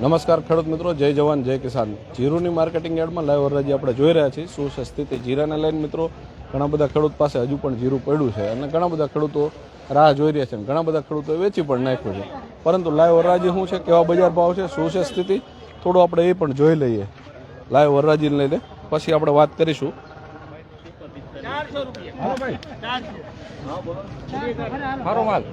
નમસ્કાર ખેડૂત મિત્રો, જય જવાન, જય કિસાન. જીરુની માર્કેટિંગ યાર્ડમાં લાઈવ હરાજી આપણે જોઈ રહ્યા છીએ. શું છે સ્થિતિ? જીરાને લઈને મિત્રો, ઘણા બધા ખેડૂત પાસે હજુ પણ જીરું પડ્યું છે અને ઘણા બધા ખેડૂતો રાહ જોઈ રહ્યા છે અને ઘણા બધા ખેડૂતો વેચી પણ નાખ્યું છે. પરંતુ લાઈવ હરાજી શું છે? કેવા બજાર ભાવ છે? શું છે સ્થિતિ? થોડું આપણે એ પણ જોઈ લઈએ. લાઈવ હરાજીને લઈને પછી આપણે વાત કરીશું. મારો માલ.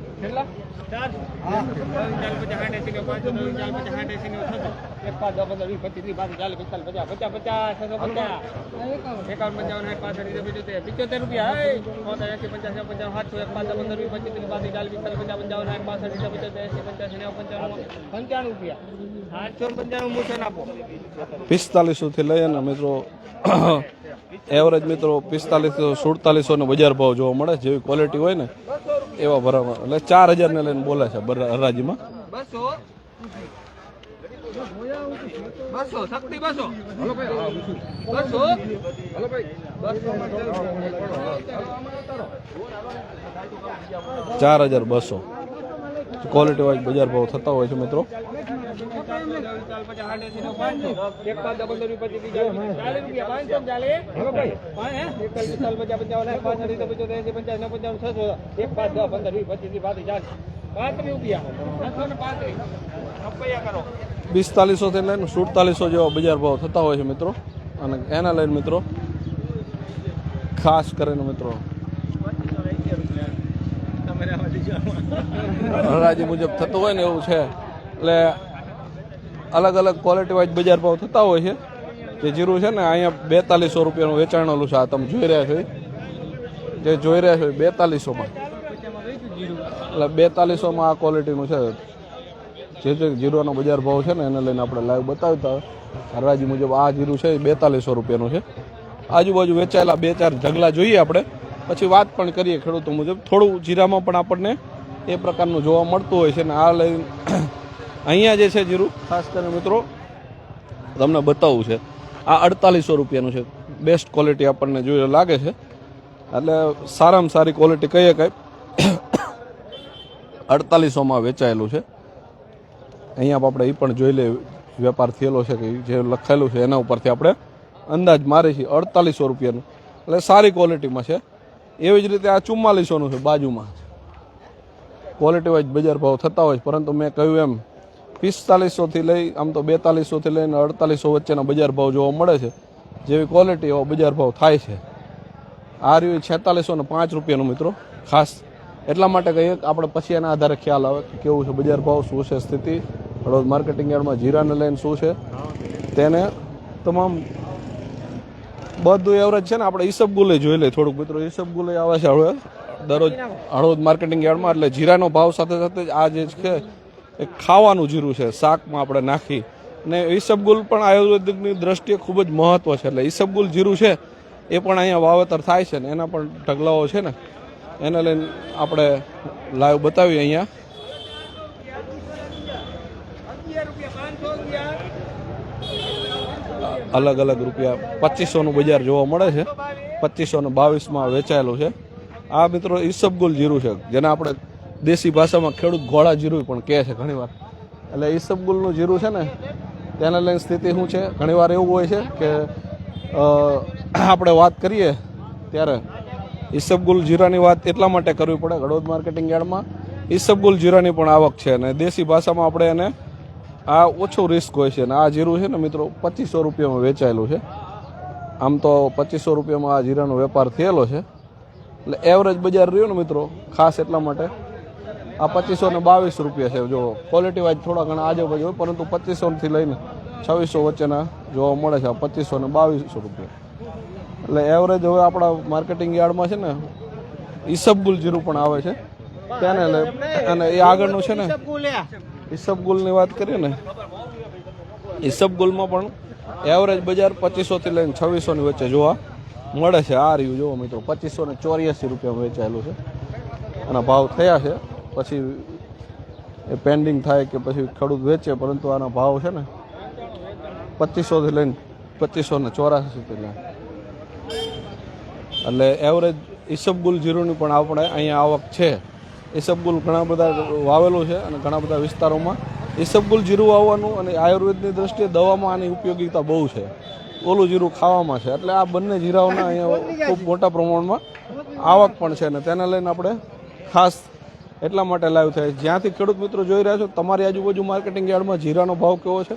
પિચોતેર રૂપિયા એસી પચાસ પંચાવન સાતસો એક પાંચ પંદર વીસ પચીસ ત્રીસ પાંત્રીસ ચાલીસ પિસ્તાલીસ પંચાવન પંચાવન સાઠ પાસઠ વીસ પંચોતેર એસી પંચાસી નેવું પંચાણું પંચાણું રૂપિયા. આઠસો પંચાણું મૂછો આપો પિસ્તાલીસોથી લઈ અને મિત્રો એવરેજ મિત્રો પિસ્તાલીસો સુડતાલીસો ને બજાર ભાવ જોવા મળે જેવી ક્વોલિટી હોય ને એવા ભરાવા. એટલે ચાર હજારને લઈને બોલે છે હરાજીમાં. ચાર હજાર બસો. ક્વોલિટી વાઇઝ બજાર ભાવ થતા હોય છે મિત્રો. પાંચસો પંચાવન એક પાંચ દસ પંદર વીસ પચીસ ત્રીસ પાંત્રીસ ચાલીસ પાંત્રીસ કરો પિસ્તાલીસોથી લઈને સુડતાલીસો જેવા બજાર ભાવ થતા હોય છે મિત્રો. અને એના લઈને મિત્રો, ખાસ કરીને મિત્રો, હરાજી મુજબ થતું હોય ને એવું છે. એટલે અલગ અલગ ક્વોલિટી વાઇઝ બજાર ભાવ થતા હોય છે. જે જીરું છે ને, અહીંયા બેતાલીસો રૂપિયાનું વેચાણેલું છે આ તમે જોઈ રહ્યા છો. જે જોઈ રહ્યા છો બેતાલીસોમાં. એટલે બેતાલીસોમાં આ ક્વોલિટીનું છે. જે જે જીરોનો બજાર ભાવ છે ને, એને લઈને આપણે લાઈવ બતાવતા હરાજી મુજબ આ જીરું છે એ બેતાલીસો રૂપિયાનું છે. આજુબાજુ વેચાયેલા બે ચાર ઢગલા જોઈએ આપણે. પછી વાત પણ કરીએ ખેડૂતો મુજબ. થોડું જીરામાં પણ આપણને એ પ્રકારનું જોવા મળતું હોય છે ને, આ લઈને અહીંયા જે છે જીરું, ખાસ કરીને મિત્રો, તમને બતાવવું છે. આ અડતાલીસો રૂપિયાનું છે. બેસ્ટ ક્વોલિટી આપણને જોઈએ લાગે છે. એટલે સારામાં સારી ક્વોલિટી કહીએ કાંઈ. અડતાલીસોમાં વેચાયેલું છે. અહીંયા આપણે એ પણ જોઈ લે વેપાર થયેલો છે કે જે લખેલું છે એના ઉપરથી આપણે અંદાજ મારી છીએ અડતાલીસો રૂપિયાનું. એટલે સારી ક્વોલિટીમાં છે. એવી જ રીતે આ ચુમ્માલીસોનું છે બાજુમાં. ક્વોલિટી વાઇઝ બજાર ભાવ થતા હોય પરંતુ મેં કહ્યું એમ પિસ્તાલીસોથી લઈ આમ તો બેતાલીસોથી લઈને અડતાલીસો વચ્ચેના બજાર ભાવ જોવા મળે છે. જેવી ક્વોલિટી એવો બજાર ભાવ થાય છે. આ રહ્યું છેતાલીસો ને પાંચ રૂપિયાનું મિત્રો ખાસ. એટલા માટે કહીએ કે આપણે પછી એના આધારે ખ્યાલ આવે કે કેવું છે બજાર ભાવ શું છે સ્થિતિ. હળવદ માર્કેટિંગ યાર્ડમાં જીરાને લઈને શું છે. તેને તમામ બધું એવરેજ છે ને આપણે ઈસબગુલે જોઈ લઈએ થોડુંક મિત્રો. ઈસબગુલે આવે છે હવે દરરોજ હળવદ માર્કેટિંગ યાર્ડમાં એટલે જીરાનો ભાવ સાથે સાથે આ જે છે એ ખાવાનું જીરું છે, શાકમાં આપણે નાખી. ને ઈસબગુલ પણ આયુર્વેદિકની દ્રષ્ટિએ ખૂબ જ મહત્વ છે. એટલે ઈસબગુલ જીરું છે, એ પણ અહીંયા વાવેતર થાય છે ને, એના પણ ઢગલાઓ છે ને. એને લઈને આપણે લાઈવ બતાવીએ અહીંયા. અલગ અલગ રૂપિયા પચીસોનું બજાર જોવા મળે છે. પચીસો ને બાવીસમાં વેચાયેલું છે. આ મિત્રો ઈસબગુલ જીરું છે, જેને આપણે દેશી ભાષામાં ખેડૂત ઘોડા જીરું પણ કહે છે ઘણીવાર. એટલે ઈસબગુલનું જીરું છે ને, તેને લઈને સ્થિતિ શું છે? ઘણીવાર એવું હોય છે કે આપણે વાત કરીએ ત્યારે ઈસબગુલ જીરાની વાત એટલા માટે કરવી પડે હળવદ માર્કેટિંગ યાર્ડમાં ઈસબગુલ જીરાની પણ આવક છે અને દેશી ભાષામાં આપણે એને આ ઓછું રિસ્ક હોય છે. અને આ જીરું છે ને મિત્રો, પચીસો રૂપિયામાં વેચાયેલું છે. આમ તો પચીસો રૂપિયામાં આ જીરાનો વેપાર થયેલો છે. એટલે એવરેજ બજાર રહ્યું ને મિત્રો, ખાસ એટલા માટે આ પચીસો ને બાવીસ રૂપિયા છે. જો ક્વોલિટી વાઇઝ થોડા ઘણા આજુબાજુ હોય, પરંતુ પચીસોથી લઈને છવ્વીસો વચ્ચેના જોવા મળે છે પચીસો ને બાવીસો રૂપિયા. એટલે એવરેજ હવે આપણા માર્કેટિંગ યાર્ડમાં છે ને ઈસબગુલ જીરું પણ આવે છે. તેને અને એ આગળનું છે ને ઈસબગુલની વાત કરીએ ને ઈસબગુલમાં પણ એવરેજ બજાર પચીસોથી લઈને છવ્વીસોની વચ્ચે જોવા મળે છે. આ રહ્યું જોવો મિત્રો, પચીસો ને ચોર્યાસી રૂપિયામાં વેચાયેલું છે. અને ભાવ થયા છે. પછી એ પેન્ડિંગ થાય કે પછી ખેડૂત વેચે, પરંતુ આના ભાવ છે ને પચીસોથી લઈને પચીસો ને ચોરાસી સુધી એટલે એવરેજ ઈસબગુલ જીરુની પણ આપણે અહીંયા આવક છે. ઈસબગુલ ઘણા બધા વાવેલું છે અને ઘણા બધા વિસ્તારોમાં ઈસબગુલ જીરું આવવાનું અને આયુર્વેદની દ્રષ્ટિએ દવામાં આની ઉપયોગીતા બહુ છે. ઓલું જીરું ખાવામાં છે. એટલે આ બંને જીરાઓના અહીંયા ખૂબ મોટા પ્રમાણમાં આવક પણ છે અને તેને લઈને આપણે ખાસ એટલા માટે લાઈવ થાય જ્યાંથી ખેડૂત મિત્રો જોઈ રહ્યા છો, તમારી આજુબાજુ માર્કેટિંગ યાર્ડમાં જીરાનો ભાવ કેવો છે?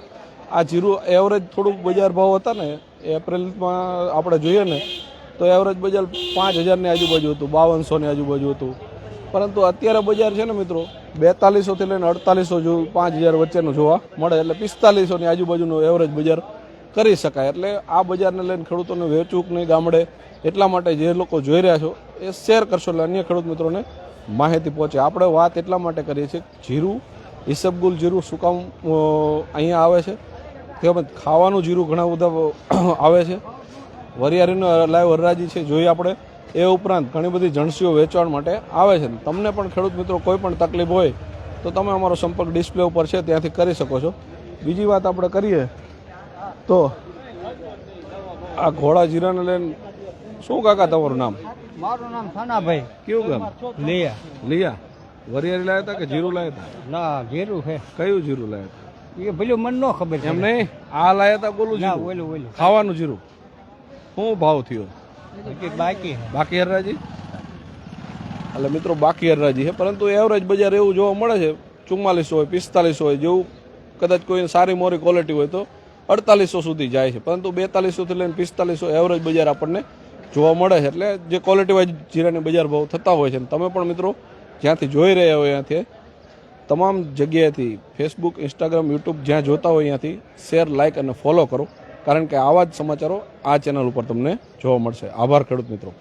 આ જીરું એવરેજ થોડુંક બજાર ભાવ હતા ને એપ્રિલમાં આપણે જોઈએ ને, તો એવરેજ બજાર પાંચ હજારની આજુબાજુ હતું, બાવનસોની આજુબાજુ હતું. પરંતુ અત્યારે બજાર છે ને મિત્રો, બેતાલીસોથી લઈને અડતાલીસો જો પાંચ હજાર વચ્ચેનું જોવા મળે, એટલે પિસ્તાલીસોની આજુબાજુનું એવરેજ બજાર કરી શકાય. એટલે આ બજારને લઈને ખેડૂતોને વેચવું નહીં ગામડે, એટલા માટે જે લોકો જોઈ રહ્યા છો, એ શેર કરશો, એટલે અન્ય ખેડૂત મિત્રોને માહિતી પહોંચે. આપણે વાત એટલા માટે કરીએ છીએ જીરું, ઈસબગુલ જીરું સુકામ અહીંયા આવે છે. તેમજ ખાવાનું જીરું ઘણા બધા આવે છે. વરિયાળીનો લાઈવ હરરાજી છે, જોઈએ આપણે. એ ઉપરાંત ઘણી બધી જણસીઓ વેચવાણ માટે આવે છે. તમને પણ ખેડૂત મિત્રો કોઈ પણ તકલીફ હોય, તો તમે અમારો સંપર્ક ડિસ્પ્લે ઉપર છે, ત્યાંથી કરી શકો છો. બીજી વાત આપણે કરીએ, તો આ ઘોડા જીરાને લઈને શું કાકા તમારું નામ? મારું નામ સાનાભાઈ. કેવું ગામ? લિયા. લિયા? વરિયાળી લાયા હતા કે જીરું લાયા હતા? ના જીરું છે. કયું જીરું લાયા હતા? એ ભલે મને ન ખબર એમ નહીં? આ લાયા હતા બોલું જીરું? ઓલું ઓલું. ખાવાનું જીરું? શું ભાવ થયો? બાકી બાકી હરરાજી? એટલે મિત્રો બાકી હરરાજી છે પરંતુ એવરેજ બજાર એવું જોવા મળે છે ચુમ્માલીસો હોય પિસ્તાલીસો હોય જેવું કદાચ કોઈ સારી મોરી ક્વોલિટી હોય તો અડતાલીસો સુધી જાય છે. પરંતુ બેતાલીસોથી લઈને પિસ્તાલીસો એવરેજ બજાર આપણને જોવા મળે છે. એટલે જે ક્વોલિટી વાઇઝ જીરાની બજાર ભાવ થતા હોય છે. તમે પણ મિત્રો જ્યાંથી જોઈ રહ્યા હોય ત્યાંથી તમામ જગ્યાએથી ફેસબુક ઇન્સ્ટાગ્રામ યુટ્યુબ જ્યાં જોતા હોય ત્યાંથી શેર લાઇક અને ફોલો કરો. કારણ કે આવા જ સમાચારો આ ચેનલ ઉપર તમને જોવા મળશે. આભાર ખેડૂત મિત્રો.